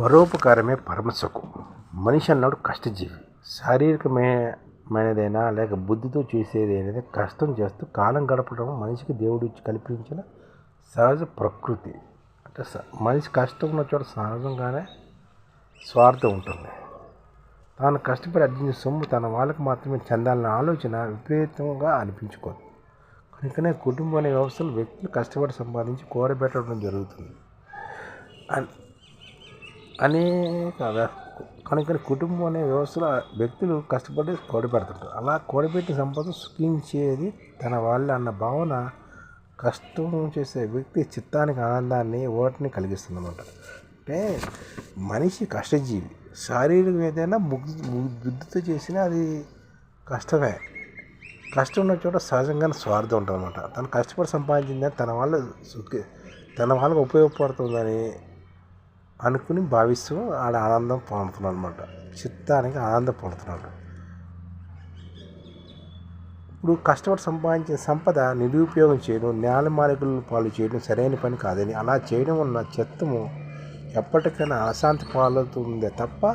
పరోపకారమే పరమసుఖం మనిషి అన్నాడు కష్టజీవి. శారీరకమైనదైనా లేక బుద్ధితో చేసేది అనేది కష్టం చేస్తూ కాలం గడపడం మనిషికి దేవుడు ఇచ్చి కల్పించిన సహజ ప్రకృతి. అంటే స- మనిషి కష్టం ఉన్న చోట సహజంగానే స్వార్థం ఉంటుంది. తాను కష్టపడి అర్జించిన సొమ్ము తన వాళ్ళకి మాత్రమే చెందాలన్న ఆలోచన విపరీతంగా అనిపించుకోదు. కనుకనే కుటుంబం అనే వ్యవస్థలు వ్యక్తులు కష్టపడి సంపాదించి కూరబెట్టడం జరుగుతుంది. అండ్ అనేక వ్య- కనుక కుటుంబం అనే వ్యవస్థలో వ్యక్తులు కష్టపడి కోడిపెడుతుంటారు అలా కోడిపెట్టి సంపద సుఖించేది తన వాళ్ళ అన్న భావన కష్టం చేసే వ్యక్తి చిత్తానికి ఆనందాన్ని ఓటని కలిగిస్తుంది అనమాట అంటే మనిషి కష్టజీవి. శారీరకం ఏదైనా బుద్ధితో చేసినా అది కష్టమే. కష్టం ఉన్న చోట సహజంగానే స్వార్థం ఉంటుంది అనమాట తను కష్టపడి సంపాదించిందని తన వాళ్ళు సుఖి తన వాళ్ళకి ఉపయోగపడుతుందని అనుకుని భావిస్తూ ఆడ ఆనందం పొందుతున్నాడు అనమాట చిత్తానికి ఆనందం పొందుతున్నాడు ఇప్పుడు కష్టపడి సంపాదించిన సంపద నిరుపయోగం చేయడం నేలమాలికలు పాలు చేయడం సరైన పని కాదని అలా చేయడం వల్ల చిత్తము ఎప్పటికైనా అశాంతి పాలవుతుందే తప్ప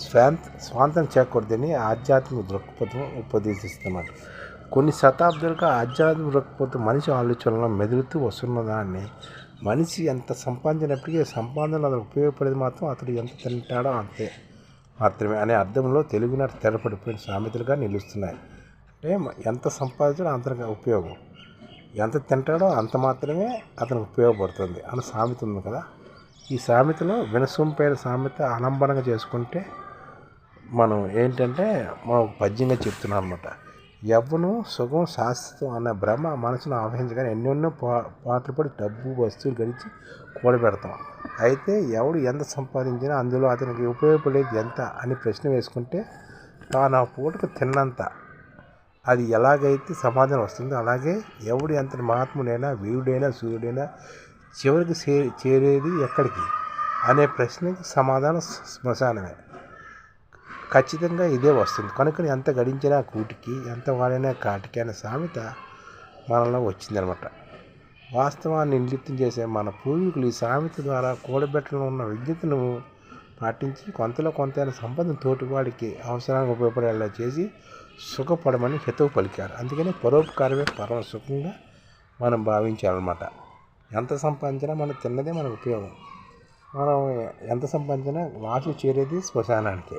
స్వాంత స్వాంతం చేయకూడదని ఆధ్యాత్మిక దృక్పథం ఉపదేశిస్తున్నారు కొన్ని శతాబ్దాలుగా ఆధ్యాత్మిక దృక్పథం మనిషి ఆలోచనలో మెదులుతూ వస్తున్న దాన్ని మనిషి ఎంత సంపాదించినప్పటికీ సంపాదనలు అతను ఉపయోగపడేది మాత్రం అతడు ఎంత తింటాడో అంతే మాత్రమే అనే అర్థంలో తెలుగునాట తెరపడిపోయిన సామెతలుగా నిలుస్తున్నాయి. అంటే ఎంత సంపాదించడం అంతగా ఉపయోగం. ఎంత తింటాడో అంత మాత్రమే అతనికి ఉపయోగపడుతుంది అన్న సామెత ఉంది కదా. ఈ సామెతలో వినసొంపైన సామెత ఆలంబనంగా చేసుకుంటే మనం ఏంటంటే మనం పద్యంగా చెప్తున్నాం అనమాట యవ్వను సుఖం శాశ్వతం అన్న భ్రమ మనసును ఆవహించగానే ఎన్నెన్నో పా పాటలు పడి డబ్బు వస్తువులు గడిచి కూడబెడతాం. అయితే ఎవడు ఎంత సంపాదించినా అందులో అతనికి ఉపయోగపడేది ఎంత అని ప్రశ్న వేసుకుంటే తాను ఆ పూటకు తిన్నంత. అది ఎలాగైతే సమాధానం వస్తుందో అలాగే ఎవడు ఎంత మహాత్ముడైనా వీరుడైనా సూర్యుడైనా చివరికి చే చేరేది ఎక్కడికి? అనే ప్రశ్నకి సమాధానం శ్మశానమే. ఖచ్చితంగా ఇదే వస్తుంది. కనుక ఎంత గడించినా కూటికి ఎంత వాడినా కాటికి అనే సామెత మనలో వచ్చిందనమాట. వాస్తవాన్ని నిర్లిప్తం చేసే మన పూర్వీకులు ఈ సామెత ద్వారా కూడబెట్టలో ఉన్న విద్యతను పాటించి కొంతలో కొంత సంపదను తోటివాడికి అవసరానికి ఉపయోగపడేలా చేసి సుఖపడమని హితవు పలికారు. అందుకని పరోపకారమే పరమ సుఖంగా మనం భావించాలన్నమాట. ఎంత సంపాదించినా మనం తిన్నదే మనకు ఉపయోగం. మనం ఎంత సంపాదించినా లాస్ట్లో చేరేది శ్మశానానికే.